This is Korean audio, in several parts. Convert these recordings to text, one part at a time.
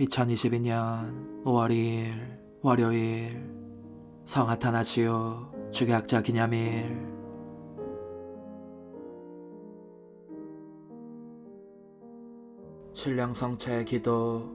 2022년 5월 2일 월요일 성하타나시오 주계학자 기념일. 신령 성체의 기도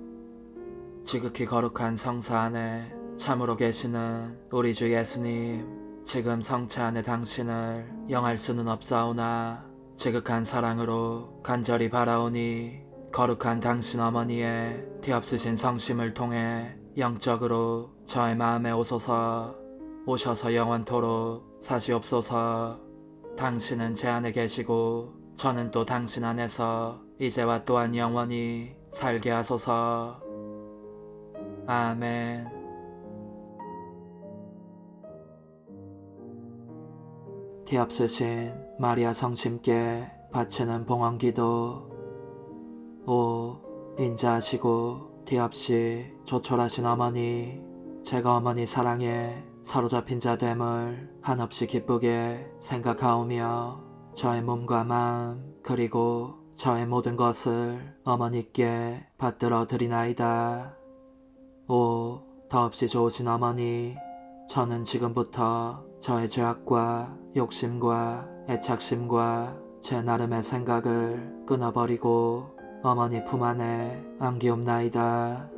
지극히 거룩한 성사 안에 참으로 계시는 우리 주 예수님 지금 성체 안에 당신을 영할 수는 없사오나 지극한 사랑으로 간절히 바라오니 거룩한 당신 어머니의 뒤없으신 성심을 통해 영적으로 저의 마음에 오소서 오셔서 영원토록 사시옵소서. 당신은 제 안에 계시고 저는 또 당신 안에서 이제와 또한 영원히 살게 하소서. 아멘. 뒤없으신 마리아 성심께 바치는 봉헌기도 오 인자하시고 뒤없이 조촐하신 어머니 제가 어머니 사랑에 사로잡힌 자 됨을 한없이 기쁘게 생각하오며 저의 몸과 마음 그리고 저의 모든 것을 어머니께 받들어 드리나이다. 오 더없이 좋으신 어머니 저는 지금부터 저의 죄악과 욕심과 애착심과 제 나름의 생각을 끊어버리고 어머니 품 안에 안기옵나이다.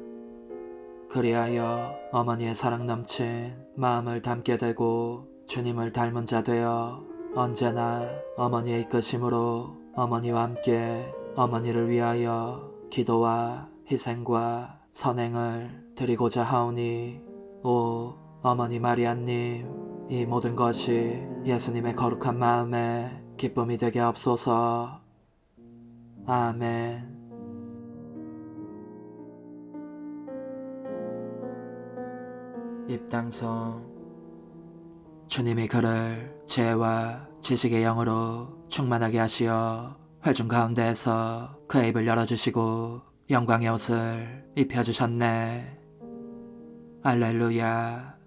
그리하여 어머니의 사랑 넘친 마음을 담게 되고 주님을 닮은 자 되어 언제나 어머니의 이끄심으로 어머니와 함께 어머니를 위하여 기도와 희생과 선행을 드리고자 하오니 오 어머니 마리아님 이 모든 것이 예수님의 거룩한 마음에 기쁨이 되게 없소서 아멘 입당성 주님이 그를 지혜와 지식의 영으로 충만하게 하시어 회중 가운데에서 그의 입을 열어주시고 영광의 옷을 입혀주셨네. 알렐루야.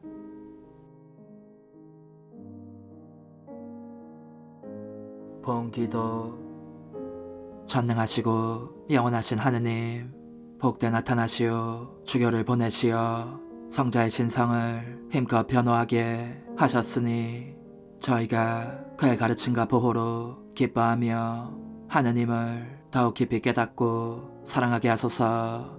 본기도 전능하시고 영원하신 하느님 복되 나타나시오 주교를 보내시어 성자의 신성을 힘껏 변호하게 하셨으니 저희가 그의 가르침과 보호로 기뻐하며 하느님을 더욱 깊이 깨닫고 사랑하게 하소서.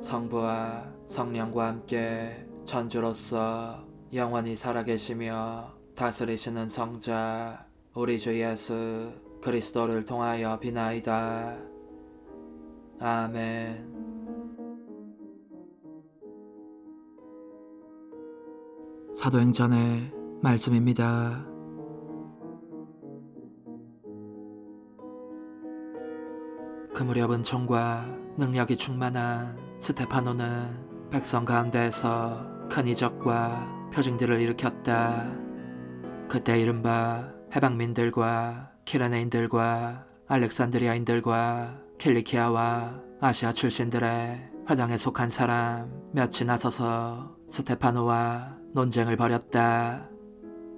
성부와 성령과 함께 전주로서 영원히 살아계시며 다스리시는 성자 우리 주 예수 그리스도를 통하여 비나이다. 아멘. 사도행전의 말씀입니다. 그 무렵 은 총과 능력이 충만한 스테파노는 백성 가운데에서 큰 이적과 표징들을 일으켰다. 그때 이른바 해방민들과 키레네인들과 알렉산드리아인들과 킬리키아와 아시아 출신들의 회당에 속한 사람 몇이 나서서 스테파노와 논쟁을 벌였다.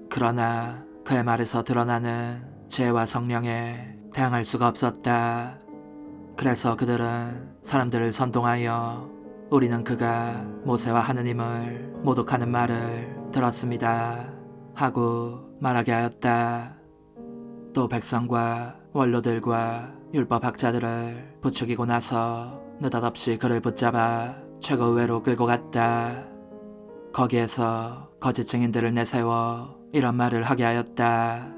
그러나 그의 말에서 드러나는 죄와 성령에 대항할 수가 없었다. 그래서 그들은 사람들을 선동하여 우리는 그가 모세와 하느님을 모독하는 말을 들었습니다. 하고 말하게 하였다. 또 백성과 원로들과 율법학자들을 부추기고 나서 느닷없이 그를 붙잡아 최고의회로 끌고 갔다. 거기에서 거짓 증인들을 내세워 이런 말을 하게 하였다.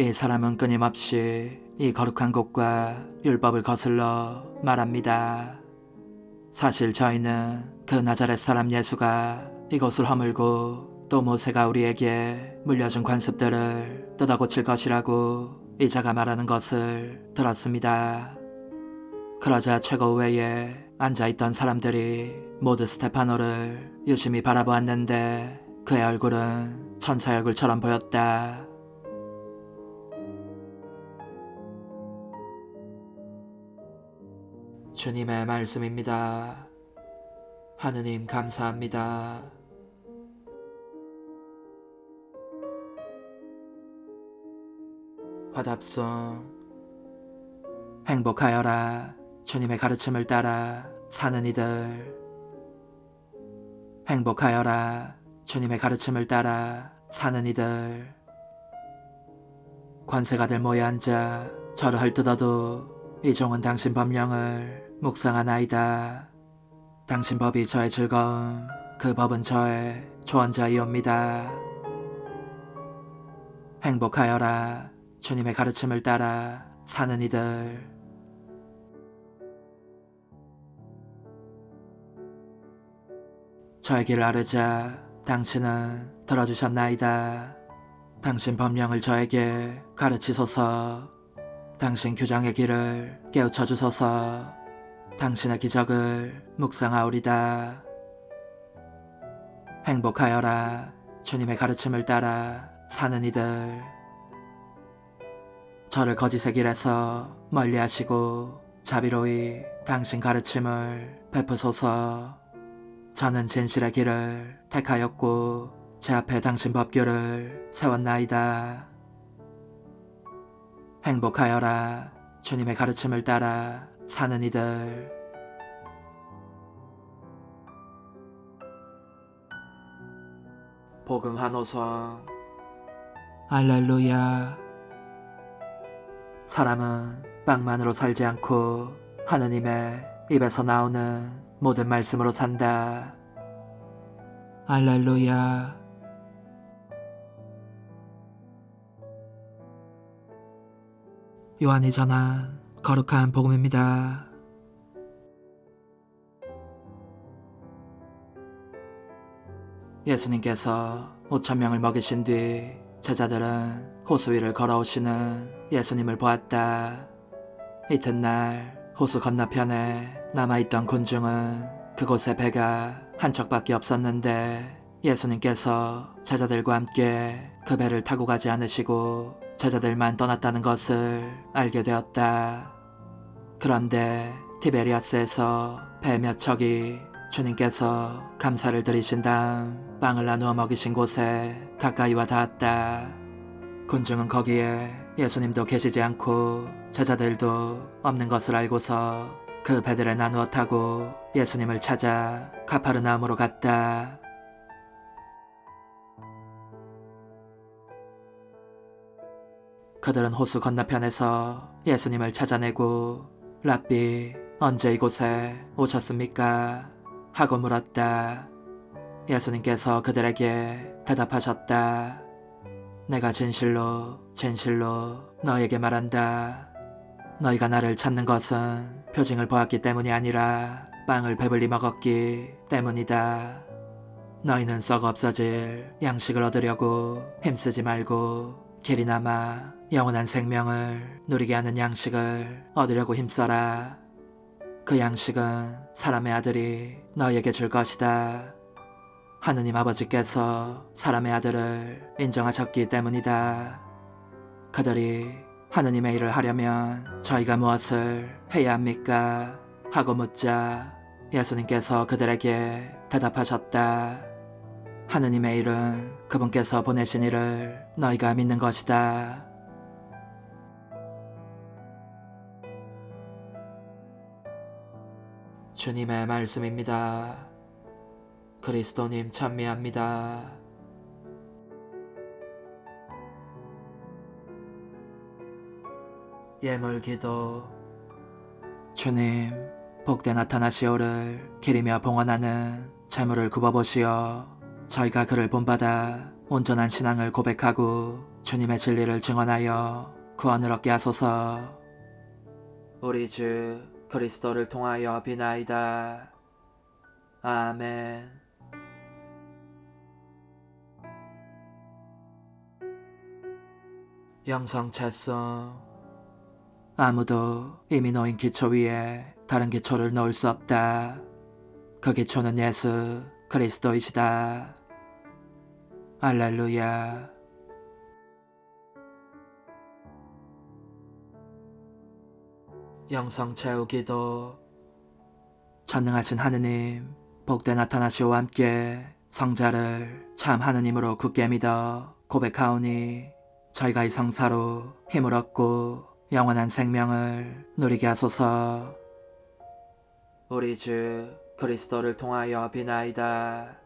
이 사람은 끊임없이 이 거룩한 곳과 율법을 거슬러 말합니다. 사실 저희는 그 나자렛 사람 예수가 이곳을 허물고 또 모세가 우리에게 물려준 관습들을 뜯어고칠 것이라고 이자가 말하는 것을 들었습니다. 그러자 최고회에 앉아있던 사람들이 모두 스테파노를 유심히 바라보았는데 그의 얼굴은 천사의 얼굴처럼 보였다. 주님의 말씀입니다. 하느님 감사합니다. 화답송 행복하여라. 주님의 가르침을 따라 사는 이들. 행복하여라. 주님의 가르침을 따라 사는 이들. 관세가들 모여 앉아 저를 헐뜯어도 이 종은 당신 법령을 묵상하나이다. 당신 법이 저의 즐거움, 그 법은 저의 조언자이옵니다. 행복하여라 주님의 가르침을 따라 사는 이들 저의 길을 아르자 당신은 들어주셨나이다. 당신 법령을 저에게 가르치소서. 당신 규정의 길을 깨우쳐 주소서. 당신의 기적을 묵상하오리다. 행복하여라. 주님의 가르침을 따라 사는 이들. 저를 거짓의 길에서 멀리 하시고 자비로이 당신 가르침을 베푸소서. 저는 진실의 길을 택하였고 제 앞에 당신 법규를 세웠나이다. 행복하여라 주님의 가르침을 따라 사는 이들. 복음 한호성 알렐루야 사람은 빵만으로 살지 않고 하느님의 입에서 나오는 모든 말씀으로 산다. 알렐루야. 요한이 전한 거룩한 복음입니다. 예수님께서 5천 명을 먹이신 뒤 제자들은 호수 위를 걸어오시는 예수님을 보았다. 이튿날 호수 건너편에 남아있던 군중은 그곳에 배가 한 척밖에 없었는데 예수님께서 제자들과 함께 그 배를 타고 가지 않으시고 제자들만 떠났다는 것을 알게 되었다. 그런데 티베리아스에서 배 몇 척이 주님께서 감사를 드리신 다음 빵을 나누어 먹이신 곳에 가까이 와 닿았다. 군중은 거기에 예수님도 계시지 않고 제자들도 없는 것을 알고서 그 배들에 나누어 타고 예수님을 찾아 카파르나움으로 갔다. 그들은 호수 건너편에서 예수님을 찾아내고 랍비 언제 이곳에 오셨습니까? 하고 물었다. 예수님께서 그들에게 대답하셨다. 내가 진실로 진실로 너에게 말한다. 너희가 나를 찾는 것은 표징을 보았기 때문이 아니라 빵을 배불리 먹었기 때문이다. 너희는 썩어 없어질 양식을 얻으려고 힘쓰지 말고 길이 남아 영원한 생명을 누리게 하는 양식을 얻으려고 힘써라. 그 양식은 사람의 아들이 너희에게 줄 것이다. 하느님 아버지께서 사람의 아들을 인정하셨기 때문이다. 그들이 하느님의 일을 하려면 저희가 무엇을 해야 합니까? 하고 묻자 예수님께서 그들에게 대답하셨다. 하느님의 일은 그분께서 보내신 일을 너희가 믿는 것이다. 주님의 말씀입니다. 그리스도님 찬미합니다. 예물 기도. 주님 복대 나타나시오를 기리며 봉헌하는 재물을 굽어보시어 저희가 그를 본받아 온전한 신앙을 고백하고 주님의 진리를 증언하여 구원을 얻게 하소서. 우리 주 그리스도를 통하여 비나이다. 아멘 영성 채송 아무도 이미 놓인 기초 위에 다른 기초를 놓을 수 없다. 그 기초는 예수 그리스도이시다. 알렐루야. 영성 채우기도 전능하신 하느님 복대 나타나시오와 함께 성자를 참 하느님으로 굳게 믿어 고백하오니 저희가 이 성사로 힘을 얻고 영원한 생명을 누리게 하소서. 우리 주 그리스도를 통하여 비나이다.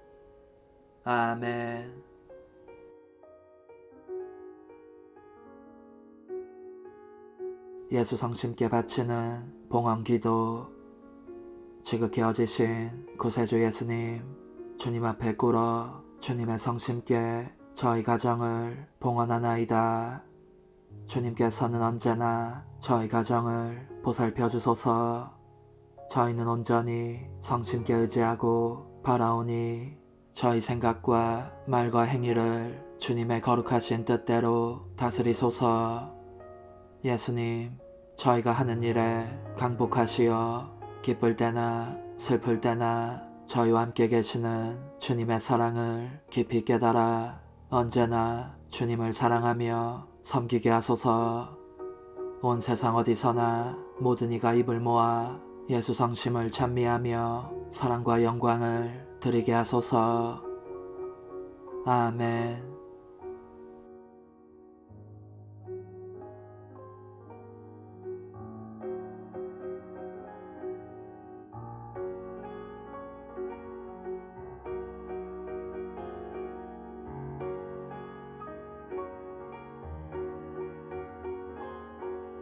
아멘. 예수 성심께 바치는 봉헌 기도 지극히 어지신 구세주 예수님 주님 앞에 꿇어 주님의 성심께 저희 가정을 봉헌하나이다. 주님께서는 언제나 저희 가정을 보살펴 주소서. 저희는 온전히 성심께 의지하고 바라오니 저희 생각과 말과 행위를 주님의 거룩하신 뜻대로 다스리소서. 예수님, 저희가 하는 일에 강복하시어 기쁠 때나 슬플 때나 저희와 함께 계시는 주님의 사랑을 깊이 깨달아 언제나 주님을 사랑하며 섬기게 하소서. 온 세상 어디서나 모든 이가 입을 모아 예수 성심을 찬미하며 사랑과 영광을 드리게 하소서. 아멘.